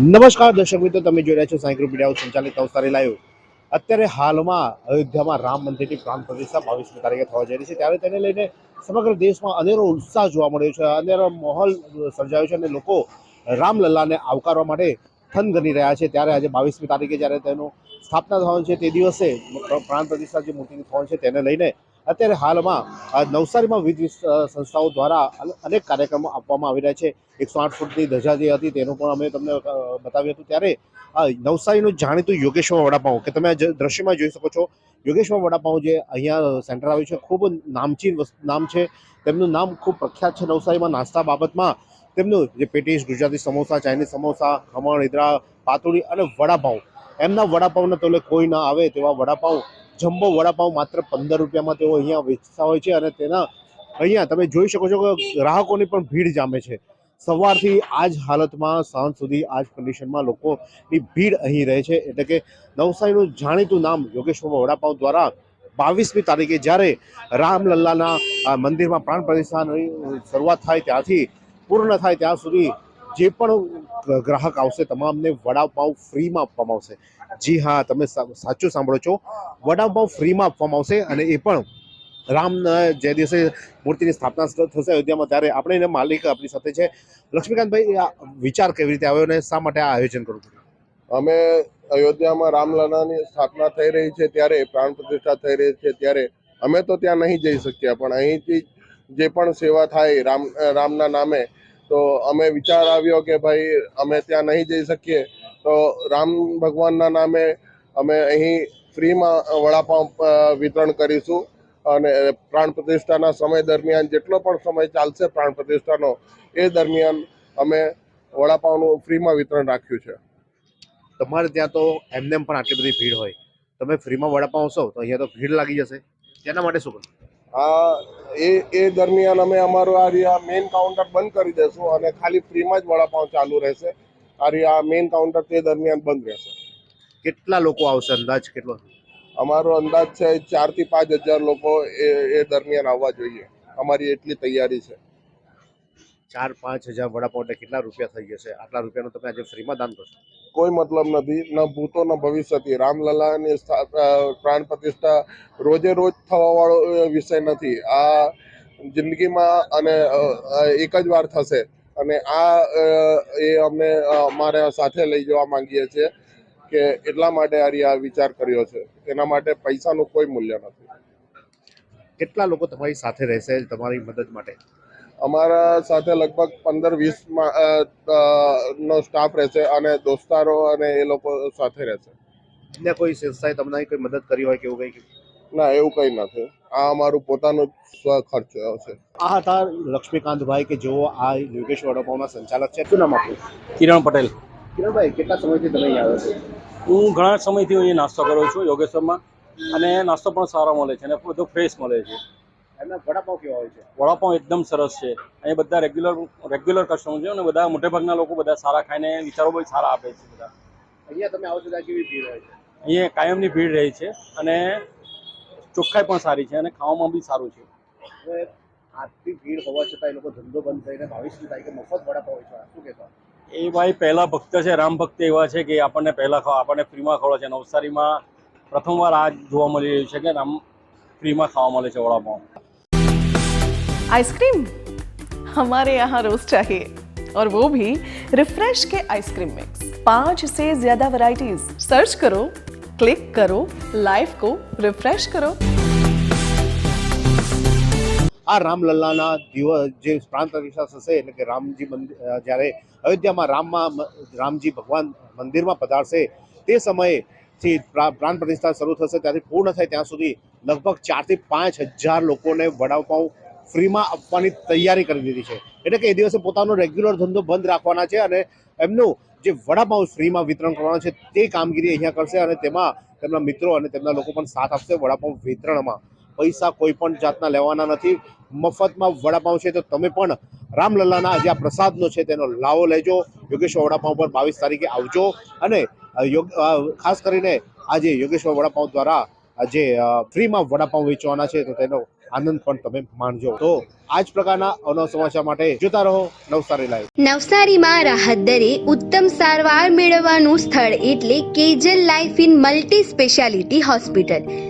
નમસ્કાર દર્શક મિત્રો, તમે જોઈ રહ્યા છો સાયકલ મીડિયા સંચાલિત અવસારી લાઈવ અત્યારે હાલમાં અયોધ્યામાં રામ મંદિરની પ્રાણ પ્રતિષ્ઠા બાવીસમી તારીખે થવા જઈ રહી છે. ત્યારે તેને લઈને સમગ્ર દેશમાં અનેરો ઉત્સાહ જોવા મળ્યો છે. અનેરો માહોલ સર્જાયો છે અને લોકો રામલલ્લાને આવકારવા માટે થનગની રહ્યા છે. ત્યારે આજે બાવીસમી તારીખે જ્યારે તેનું સ્થાપના થવાનું છે, તે દિવસે પ્રાણ પ્રતિષ્ઠા જે મૂર્તિની થવાનું છે, તેને લઈને અત્યારે હાલમાં નવસારીમાં વિવિધ સંસ્થાઓ દ્વારા અનેક કાર્યક્રમો આપવામાં આવી રહ્યા છે. એકસો આઠ ફૂટની ધજા જે હતી તેનું પણ અમે તમને બતાવ્યું હતું. ત્યારે નવસારીનું જાણીતું યોગેશ્વર વડાપાઉં, કે તમે દ્રશ્યમાં જોઈ શકો છો, યોગેશ્વર વડાપાઉં જે અહીંયા સેન્ટર આવ્યું છે, ખૂબ નામચીન નામ છે. તેમનું નામ ખૂબ પ્રખ્યાત છે નવસારીમાં નાસ્તા બાબતમાં. તેમનું જે પેટીસ ગુજરાતી સમોસા, ચાઇનીઝ સમોસા, ખમણ ઈદરા પાતુળી અને વડાપાઉં. એમના વડાપાઉંના તોલે કોઈ ના આવે તેવા વડાપાઉં જમ્બો વડાપાઉં માત્ર પંદર રૂપિયામાં તેઓ અહીંયા વેચતા હોય છે અને તેના અહીંયા તમે જોઈ શકો છો કે ગ્રાહકોની પણ ભીડ જામે છે. સવારથી આ જ હાલતમાં, સાંજ સુધી આ જ કન્ડિશનમાં લોકોની ભીડ અહીં રહે છે. એટલે કે નવસારીનું જાણીતું નામ યોગેશ્વર વડાપાઉં દ્વારા બાવીસમી તારીખે જ્યારે રામલલ્લાના મંદિરમાં પ્રાણ પ્રતિષ્ઠાની શરૂઆત થાય ત્યાંથી પૂર્ણ થાય ત્યાં સુધી જે પણ ગ્રાહક આવશે, તમામને વડાપાઉં ફ્રીમાં આપવામાં આવશે. જી હા, તમે સાચું સાંભળો છો. વડાપાઉં ફ્રીમાં આપવામાં આવશે અને એ પણ રામના જે દિવસે મૂર્તિની સ્થાપના થશે અયોધ્યામાં, ત્યારે આપણે એને માલિક આપણી સાથે છે. લક્ષ્મીકાંતભાઈ, આ વિચાર કેવી રીતે આવ્યો અને શા માટે આ આયોજન કરવું અમે અયોધ્યામાં રામલલાની સ્થાપના થઈ રહી છે, ત્યારે પ્રાણ પ્રતિષ્ઠા થઈ રહી છે, ત્યારે અમે તો ત્યાં નહીં જઈ શક્યા, પણ અહીંથી જે પણ સેવા થાય રામ, રામના નામે તો અમે વિચાર આવ્યો કે ભાઈ, અમે ત્યાં નહીં જઈ શકીએ. તો રામ ભગવાનના નામે અમે અહીં ફ્રીમાં વડાપાઉં વિતરણ કરીશું. અને પ્રાણ પ્રતિષ્ઠાના સમય દરમિયાન, જેટલો પણ સમય ચાલશે પ્રાણ પ્રતિષ્ઠાનો, એ દરમિયાન અમે વડાપાઉંનું ફ્રીમાં વિતરણ રાખ્યું છે. તમારે ત્યાં તો એમને પણ આટલી બધી ભીડ હોય. તમે ફ્રીમાં વડાપાઉં છો, તો અહીંયા તો ભીડ લાગી જશે. તેના માટે શું કરવું? આ એ એ દરમિયાન અમે અમારું આ મેઇન કાઉન્ટર બંધ કરી દેશું અને ખાલી ફ્રીમાં જ વડાપાઉં ચાલુ રહેશે. આ મેઇન કાઉન્ટર તે દરમિયાન બંધ રહેશે. કેટલા લોકો આવશે અંદાજ કેટલો? અમારો અંદાજ છે ચારથી પાંચ હજાર લોકો એ એ દરમિયાન આવવા જોઈએ. અમારી એટલી તૈયારી છે. ચાર પાંચ હજાર વડાપાઉં કેટલા રૂપિયા થઈ જશે? આટલા રૂપિયાનું તમે આજે ફ્રીમાં દાન કરશો? કોઈ મતલબ નથી, ન ભૂતો, ન ભવિષ્યથી. રામલલાની પ્રાણ પ્રતિષ્ઠા રોજે રોજ થવા વાળો વિષય નથી. આ જિંદગીમાં અને એક જ વાર થશે. અને આ એ અમે અમારે સાથે લઈ જવા માંગીએ છીએ કે એટલા માટે આ વિચાર કર્યો છે. એના માટે પૈસાનું કોઈ મૂલ્ય નથી. કેટલા લોકો તમારી સાથે રહેશે તમારી મદદ માટે? અમારા સાથે લગભગ પંદર વીસ નો સ્ટાફ રહેશે અને દોસ્તારો અને એ લોકો સાથે રહેશે. ને કોઈ સંસ્થાએ તમને કોઈ મદદ કરી હોય કે એવું કંઈ? ના એવું કંઈ નથી. આ અમારું પોતાનું સ્વ ખર્ચ છે. આ હતા લક્ષ્મીકાંતભાઈ કે જેઓ આ યોગેશ વડાપાઉંના સંચાલક છે. શું નામ આપ્યું કિરણ પટેલ. કિરણભાઈ કેટલા સમયથી તમે અહીંયા આવ્યો છો? હું ઘણા સમયથી અહીંયા નાસ્તો કરું છું યોગેશ્વરમાં. અને નાસ્તો પણ સારો મળે છે અને બધું ફ્રેશ મળે છે. એમના વડાપાઉં કેવા હોય છે? વડાપાઉં એકદમ સરસ છે. અહીં બધા રેગ્યુલર રેગ્યુલર કસ્ટમર છે અને બધા મોટેભાગના લોકો બધા સારા ખાઈને વિચારો બહુ સારા આપે છે બધા. અહીંયા તમે આવો છો ત્યાં કેવી ભીડ હોય છે? અહીંયા કાયમની ભીડ રહી છે અને ચોખ્ખાઈ પણ સારી છે અને ખાવામાં બી સારું છે. આટલી ભીડ હોવા છતાં એ લોકો ધંધો બંધ થઈને બાવીસમી તારીખે મફત વડાપાઉં હોય છે? શું કહેતા એ ભાઈ પહેલા ભક્ત છે રામ ભક્ત એવા છે કે આપણને પહેલા ખાવા આપણને ફ્રીમાં ખવડે છે. નવસારીમાં પ્રથમવાર આ જોવા મળી રહ્યું છે કે રામ ફ્રીમાં ખાવા મળે છે વડાપાઉં. आइसक्रीम हमारे यहाँ रोज चाहिए और वो भी रिफ्रेश के आइसक्रीम मिक्स पांच से ज्यादा वैरायटीज सर्च करो क्लिक करो लाइफ को रिफ्रेश करो આ રામલલ્લાના દિવસ જે પ્રાણ પ્રતિષ્ઠા થશે એટલે કે રામજી મંદિર અ, જ્યારે અયોધ્યામાં રામમાં મ- રામજી ભગવાન મંદિરમાં પધારશે તે સમયેથી પ્રા- પ્રાણ પ્રતિષ્ઠા શરૂ થશે ત્યાંથી પૂર્ણ થાય ત્યાં સુધી લગભગ ચારથી પાંચ હજાર લોકોને વડાપાઉં ફ્રીમાં આપવાની તૈયારી કરી દીધી છે. એટલે કે એ દિવસે પોતાનો રેગ્યુલર ધંધો બંધ રાખવાના છે અને એમનું જે વડાપાઉં ફ્રીમાં વિતરણ કરવાનું છે તે કામગીરી અહીંયા કરશે અને તેમાં તેમના મિત્રો અને તેમના લોકો પણ સાથ આપશે વડાપાઉં વિતરણમાં. પૈસા કોઈ પણ જાતના લેવાના નથી. મફતમાં વડાપાઉં છે તો તમે પણ રામલલ્લાના જે આ પ્રસાદનો છે તેનો લાવો લેજો. યોગેશ્વર વડાપાઉં પર બાવીસ તારીખે આવજો. અને ખાસ કરીને આજે યોગેશ્વર વડાપાઉં દ્વારા જે ફ્રીમાં વડાપાઉં વેચવાના છે, તો તેનો આનંદ પણ તમે માણજો. તો આ જ પ્રકારના અવનવ સમાચાર માટે જોતા રહો નવસારી લાઈવ. નવસારીમાં રાહત દરે ઉત્તમ સારવાર મેળવવાનું સ્થળ એટલે Kejal life in multi speciality hospital.